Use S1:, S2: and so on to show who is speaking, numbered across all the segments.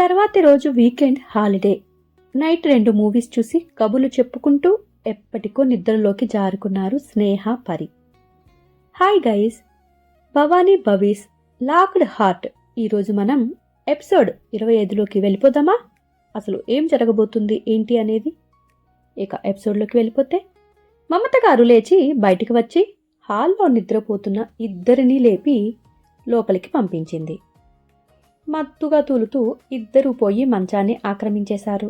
S1: తర్వాతి రోజు weekend holiday. Night రెండు మూవీస్ చూసి కబులు చెప్పుకుంటూ ఎప్పటికో నిద్రలోకి జారుకున్నారు Sneha Pari. Hi guys. Bhavani Bhavis locked heart. ఈరోజు మనం ఎపిసోడ్ ఇరవై ఐదులోకి వెళ్ళిపోదామా? అసలు ఏం జరగబోతుంది ఏంటి అనేది? ఇక ఎపిసోడ్లోకి వెళ్ళిపోతే మమత గారు లేచి బయటికి వచ్చి హాల్లో నిద్రపోతున్న ఇద్దరిని లేపి లోపలికి పంపించింది. మత్తుగా తూలుతూ ఇద్దరూ పోయి మంచాన్ని ఆక్రమించేశారు.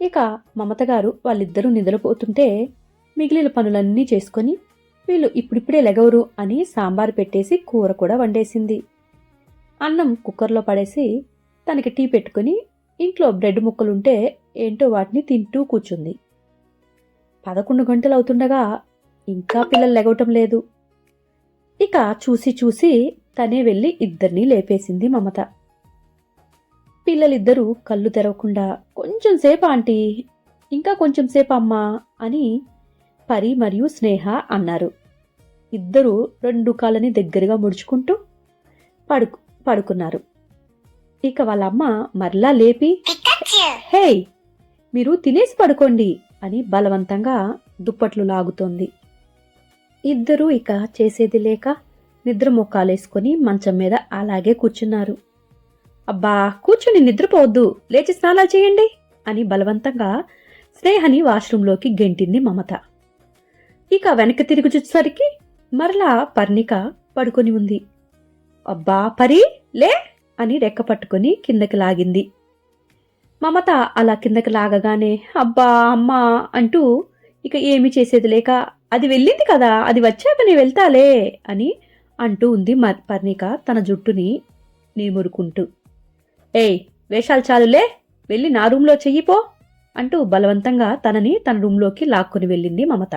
S1: ఇక మమత గారు వాళ్ళిద్దరూ నిద్రపోతుంటే మిగిలిన పనులన్నీ చేసుకొని వీళ్ళు ఇప్పుడిప్పుడే లెగవరు అని సాంబార్ పెట్టేసి కూర కూడా వండేసింది. అన్నం కుక్కర్లో పడేసి తనకి టీ పెట్టుకుని ఇంట్లో బ్రెడ్ ముక్కలుంటే ఏంటో వాటిని తింటూ కూర్చుంది. పదకొండు గంటలు అవుతుండగా ఇంకా పిల్లలు లెగవటం లేదు. ఇక చూసి చూసి తనే వెళ్ళి ఇద్దరినీ లేపేసింది మమత. పిల్లలిద్దరూ కళ్ళు తెరవకుండా కొంచెం సేపు ఆంటీ ఇంకా కొంచెం సేపు అమ్మా అని పరి మరియు స్నేహ అన్నారు. ఇద్దరూ రెండు కాళ్ళని దగ్గరగా ముడుచుకుంటూ పడుకు పడుకున్నారు. ఇక వాళ్ళ అమ్మ మరలా లేపి హే మీరు తినేసి పడుకోండి అని బలవంతంగా దుప్పట్లు లాగుతోంది. ఇద్దరూ ఇక చేసేది లేక నిద్ర మొక్కాలేసుకొని మంచం మీద అలాగే కూర్చున్నారు. అబ్బా కూర్చుని నిద్రపోవద్దు లేచి స్నానాలు చేయండి అని బలవంతంగా స్నేహని వాష్రూంలోకి గెంటింది మమత. ఇక వెనక్కి తిరిగి చూసేసరికి మరలా పర్ణిక పడుకొని ఉంది. అబ్బా పరి లే అని రెక్క పట్టుకొని కిందకి లాగింది. మమత అలా కిందకి లాగగానే అబ్బా అమ్మా అంటూ ఇక ఏమి చేసేది లేక అది వెళ్ళింది కదా అది వచ్చాక నీ వెళ్తాలే అని అంటూ ఉంది మర్- పర్ణిక తన జుట్టుని నిమురుకుంటూ. ఏయ్ వేషాలు చాలులే వెళ్ళి నా రూమ్లో చెయ్యిపో అంటూ బలవంతంగా తనని తన రూమ్లోకి లాక్కొని వెళ్ళింది మమత.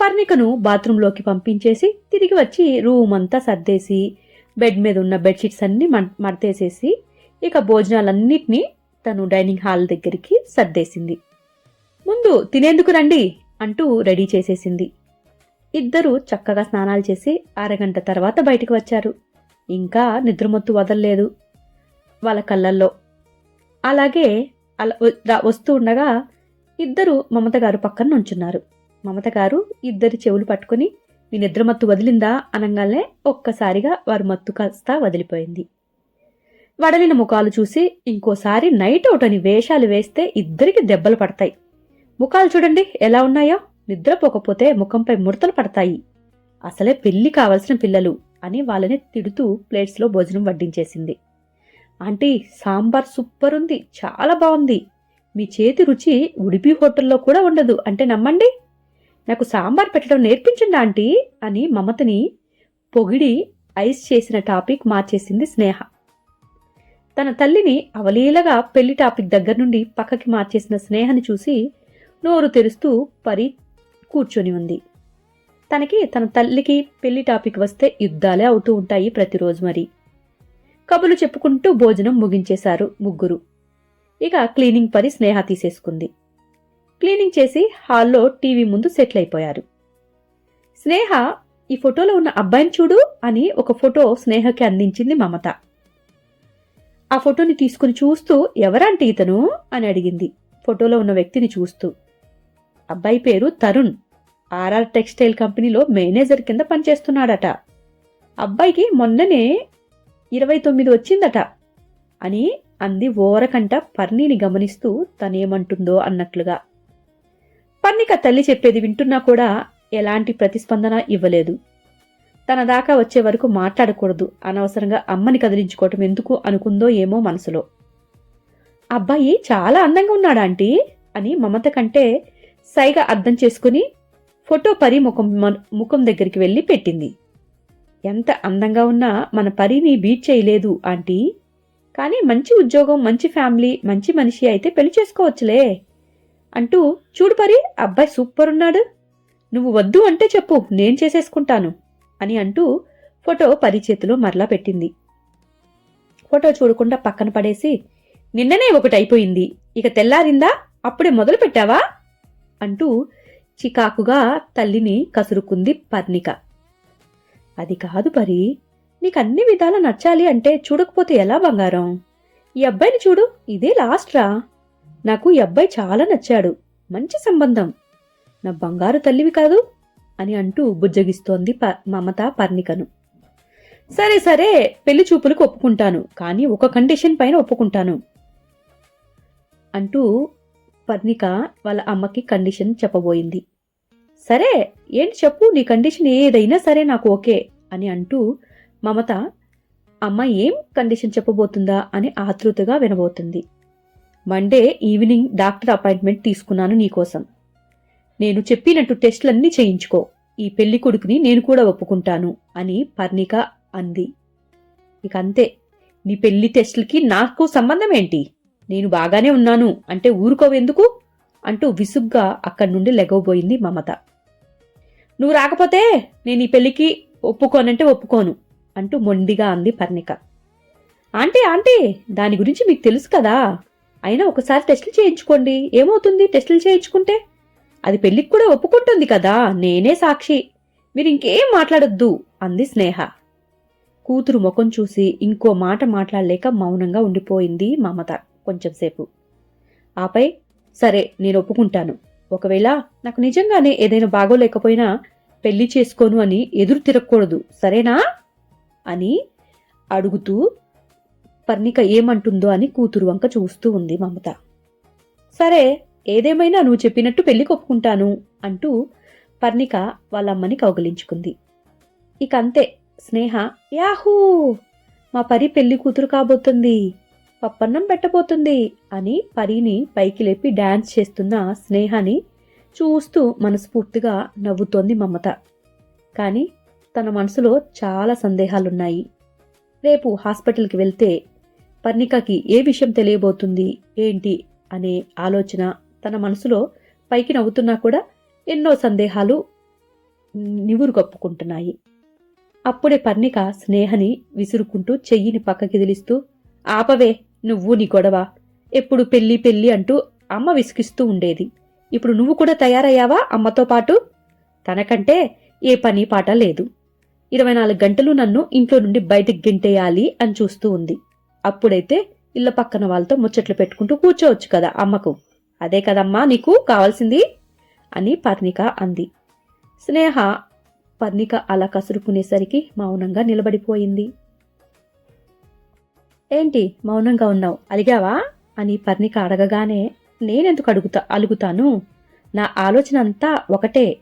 S1: పర్ణికను బాత్రూంలోకి పంపించేసి తిరిగి వచ్చి రూమ్ అంతా సర్దేసి బెడ్ మీద ఉన్న బెడ్షీట్స్ అన్ని మడతేసేసి ఇక భోజనాలన్నిటినీ తను డైనింగ్ హాల్ దగ్గరికి సర్దేసింది. ముందు తినేందుకు రండి అంటూ రెడీ చేసేసింది. ఇద్దరూ చక్కగా స్నానాలు చేసి అరగంట తర్వాత బయటికి వచ్చారు. ఇంకా నిద్రమొత్తు వదలలేదు. వాళ్ళ కళ్ళల్లో. అలాగే అలా వస్తూ ఉండగా ఇద్దరు మమత గారు పక్కన నుంచున్నారు. మమత గారు ఇద్దరి చెవులు పట్టుకుని నీ నిద్రమత్తు వదిలిందా అనగానే ఒక్కసారిగా వారి మత్తు కాస్త వదిలిపోయింది. వడలిన ముఖాలు చూసి ఇంకోసారి నైట్ అవుట్ అని వేషాలు వేస్తే ఇద్దరికి దెబ్బలు పడతాయి. ముఖాలు చూడండి ఎలా ఉన్నాయో. నిద్రపోకపోతే ముఖంపై ముడతలు పడతాయి. అసలే పెళ్ళి కావలసిన పిల్లలు అని వాళ్ళని తిడుతూ ప్లేట్స్లో భోజనం వడ్డించేసింది. ఆంటీ సాంబార్ సూపర్ ఉంది చాలా బాగుంది మీ చేతి రుచి ఉడిపి హోటల్లో కూడా ఉండదు అంటే నమ్మండి? నాకు సాంబార్ పెట్టడం నేర్పించండి ఆంటీ అని మమతని పొగిడి ఐస్ చేసిన టాపిక్ మార్చేసింది స్నేహ. తన తల్లిని అవలీలగా పెళ్ళి టాపిక్ దగ్గర నుండి పక్కకి మార్చేసిన స్నేహని చూసి నోరు తెరుస్తూ పరి కూర్చొని ఉంది. తనకి తన తల్లికి పెళ్ళి టాపిక్ వస్తే యుద్ధాలే అవుతూ ఉంటాయి ప్రతిరోజు మరి. కబులు చెప్పుకుంటూ భోజనం ముగించేశారు ముగ్గురు. ఇక క్లీనింగ్ పని స్నేహ తీసేసుకుంది. క్లీనింగ్ చేసి హాల్లో టీవీ ముందు సెటిల్ అయిపోయారు స్నేహ ఈ ఫోటోలో ఉన్న అబ్బాయిని చూడు అని ఒక ఫోటో స్నేహకి అందించింది మమత. ఆ ఫోటోని తీసుకుని చూస్తూ ఎవరంటే ఇతను? అని అడిగింది. ఫోటోలో ఉన్న వ్యక్తిని చూస్తూ. అబ్బాయి పేరు తరుణ్. ఆర్ఆర్ టెక్స్టైల్ కంపెనీలో మేనేజర్ కింద పనిచేస్తున్నాడట. అబ్బాయికి మొన్ననే ఇరవై తొమ్మిది వచ్చిందట అని అంది ఓరకంట పర్ణిని గమనిస్తూ తనేమంటుందో అన్నట్లుగా. పర్ణిక తల్లి చెప్పేది వింటున్నా కూడా ఎలాంటి ప్రతిస్పందన ఇవ్వలేదు. తన దాకా వచ్చే వరకు మాట్లాడకూడదు. అనవసరంగా అమ్మని కదిలించుకోవటం ఎందుకు అనుకుందో ఏమో మనసులో. అబ్బాయి చాలా అందంగా ఉన్నాడా ఆంటీ? అని మమత కంటే సైగా అర్థం చేసుకుని ఫోటో పరి ముఖం ముఖం దగ్గరికి వెళ్ళి పెట్టింది. ఎంత అందంగా ఉన్నా మన పరిని బీట్ చేయలేదు ఆంటీ. కానీ మంచి ఉద్యోగం మంచి ఫ్యామిలీ మంచి మనిషి అయితే పెళ్ళి చేసుకోవచ్చులే. అంటూ చూడు పరి అబ్బాయి సూపర్ ఉన్నాడు నువ్వు వద్దు అంటే చెప్పు నేను చేసేసుకుంటాను అని అంటూ ఫోటో పరి చేతిలో మరలా పెట్టింది. ఫోటో చూడకుండా పక్కన పడేసి నిన్ననే ఒకటి అయిపోయింది ఇక తెల్లారిందా? అప్పుడే మొదలు పెట్టావా అంటూ చికాకుగా తల్లిని కసురుకుంది పర్ణిక. అది కాదు పరి నీకు అన్ని విధాలా నచ్చాలి అంటే చూడకపోతే ఎలా బంగారం? ఈ అబ్బాయిని చూడు ఇదే లాస్ట్ రా. నాకు ఈ అబ్బాయి చాలా నచ్చాడు మంచి సంబంధం. నా బంగారు తల్లివి కాదు అని అంటూ బుజ్జగిస్తోంది ప మమత పర్ణికను. సరే సరే పెళ్ళి చూపులకు ఒప్పుకుంటాను కానీ ఒక కండిషన్ పైన ఒప్పుకుంటాను అంటూ పర్ణిక వాళ్ళ అమ్మకి కండిషన్ చెప్పబోయింది. సరే ఏంటి చెప్పు నీ కండిషన్ ఏదైనా సరే నాకు ఓకే అని అంటూ మమత అమ్మ ఏం కండిషన్ చెప్పబోతుందా అని ఆతృతగా వినబోతుంది. మండే ఈవినింగ్ డాక్టర్ అపాయింట్మెంట్ తీసుకున్నాను నీకోసం నేను చెప్పినట్టు టెస్టులన్నీ చేయించుకో. ఈ పెళ్ళి కొడుకుని నేను కూడా ఒప్పుకుంటాను అని పర్ణిక అంది. ఇక అంతే. నీ పెళ్ళి టెస్టులకి నాకు సంబంధం ఏంటి? నేను బాగానే ఉన్నాను. అంటే ఊరుకోవెందుకు? అంటూ విసుగ్గా అక్కడి నుండి లెగవబోయింది మమత. నువ్వు రాకపోతే నేను ఈ పెళ్ళికి ఒప్పుకోనంటే ఒప్పుకోను అంటూ మొండిగా అంది పర్ణిక. ఆంటీ ఆంటీ దాని గురించి మీకు తెలుసు కదా. అయినా ఒకసారి టెస్టులు చేయించుకోండి. ఏమవుతుంది టెస్టులు చేయించుకుంటే? అది పెళ్ళికి కూడా ఒప్పుకుంటుంది కదా. నేనే సాక్షి. మీరు ఇంకేం మాట్లాడొద్దు అంది స్నేహ. కూతురు ముఖం చూసి ఇంకో మాట మాట్లాడలేక మౌనంగా ఉండిపోయింది మమత. కొంచెంసేపు ఆపై సరే నేను ఒప్పుకుంటాను. ఒకవేళ నాకు నిజంగానే ఏదైనా బాగోలేకపోయినా పెళ్ళి చేసుకోను అని ఎదురు తిరగకూడదు సరేనా? అని అడుగుతూ పర్ణిక ఏమంటుందో అని కూతురు వంక చూస్తూ ఉంది మమత. సరే ఏదేమైనా నువ్వు చెప్పినట్టు పెళ్ళి ఒప్పుకుంటాను అంటూ పర్ణిక వాళ్ళమ్మని కౌగలించుకుంది. ఇక అంతే స్నేహ యాహూ! మా పరి పెళ్ళి కూతురు కాబోతుంది. పప్పన్నం పెట్టబోతుంది అని పరిని పైకి లేపి డాన్స్ చేస్తున్న స్నేహని చూస్తూ మనస్ఫూర్తిగా నవ్వుతోంది మమత. కానీ తన మనసులో చాలా సందేహాలున్నాయి. రేపు హాస్పిటల్కి వెళ్తే పర్ణికకి ఏ విషయం తెలియబోతుంది ఏంటి అనే ఆలోచన తన మనసులో పైకి నవ్వుతున్నా కూడా ఎన్నో సందేహాలు నివురు కప్పుకుంటున్నాయి. అప్పుడే పర్ణిక స్నేహని విసురుకుంటూ చెయ్యిని పక్కకి దిలిస్తూ ఆపవే నువ్వు నీ గొడవ. ఎప్పుడు పెళ్ళి పెళ్ళి అంటూ అమ్మ విసిగిస్తూ ఉండేది. ఇప్పుడు నువ్వు కూడా తయారయ్యావా అమ్మతో పాటు? తనకంటే ఏ పని పాట లేదు. ఇరవై నాలుగు గంటలు నన్ను ఇంట్లో నుండి బయటికి గింటేయాలి అని చూస్తూ ఉంది. అప్పుడైతే ఇళ్ళ పక్కన వాళ్ళతో ముచ్చట్లు పెట్టుకుంటూ కూర్చోవచ్చు కదా అమ్మకు. అదే కదమ్మా నీకు కావాల్సింది? అని పర్ణిక అంది. స్నేహ పర్ణిక అలా కసురుకునేసరికి మౌనంగా నిలబడిపోయింది. ఏంటి మౌనంగా ఉన్నావు? అలిగావా? అని పర్ణిక అడగగానే నేనెందుకు అడుగుతా అలుగుతాను? నా ఆలోచన అంతా ఒకటే.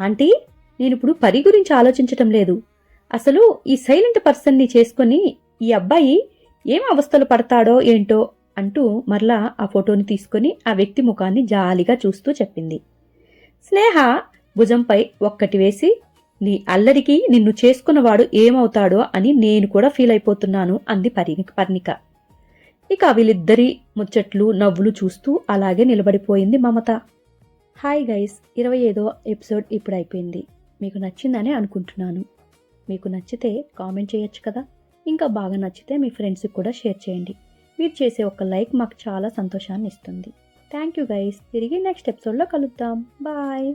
S1: ఆంటీ నేనిప్పుడు పరి గురించి ఆలోచించటం లేదు. అసలు ఈ సైలెంట్ పర్సన్ని చేసుకొని ఈ అబ్బాయి ఏం అవస్థలు పడతాడో ఏంటో అంటూ మరలా ఆ ఫోటోని తీసుకొని ఆ వ్యక్తి ముఖాన్ని జాలిగా చూస్తూ చెప్పింది. స్నేహ భుజంపై ఒక్కటి వేసి నీ అల్లరికి నిన్ను చేసుకున్నవాడు ఏమవుతాడో అని నేను కూడా ఫీల్ అయిపోతున్నాను అంది పరి పర్ణిక. ఇక వీళ్ళిద్దరి ముచ్చట్లు నవ్వులు చూస్తూ అలాగే నిలబడిపోయింది మమత. హాయ్ గైస్ ఇరవై ఐదో ఎపిసోడ్ ఇప్పుడు అయిపోయింది. మీకు నచ్చిందని అనుకుంటున్నాను. మీకు నచ్చితే కామెంట్ చేయొచ్చు కదా. ఇంకా బాగా నచ్చితే మీ ఫ్రెండ్స్కి కూడా షేర్ చేయండి. మీరు చేసే ఒక లైక్ మాకు చాలా సంతోషాన్ని ఇస్తుంది. Thank you guys. తిరిగి నెక్స్ట్ ఎపిసోడ్లో కలుద్దాం. బాయ్.